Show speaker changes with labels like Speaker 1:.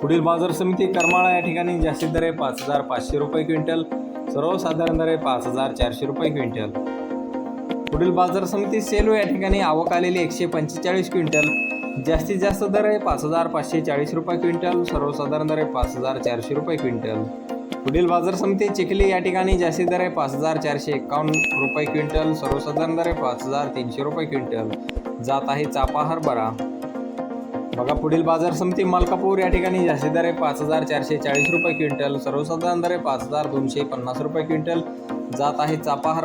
Speaker 1: पुढील बाजार समिती करमाळा या ठिकाणी जास्तीत दर आहे पाच हजार पाचशे रुपये क्विंटल सर्वसाधारण दर आहे पाच हजार चारशे रुपये क्विंटल. पुढील बाजार समिती सेलू या ठिकाणी आवक आलेली एकशे पंचेचाळीस क्विंटल जास्तीत जास्त दर आहे पाच हजार पाचशे चाळीस रुपये क्विंटल सर्वसाधारण दर आहे पाच हजार चारशे रुपये क्विंटल. पुढील बाजार समिती चिखली या ठिकाणी जास्तीत दर आहे पाच हजार चारशे एकावन्न रुपये क्विंटल सर्वसाधारण दर आहे पाच हजार तीनशे रुपये क्विंटल. जात आहे चापा हरभरा बघा पुढील बाजार समिती मलकापूर या ठिकाणी जास्ती दर आहे पाच हजार चारशे चाळीस रुपये क्विंटल सर्वसाधारण दर आहे पाच हजार दोनशे पन्नास रुपये क्विंटल. जात आहे चापाहार.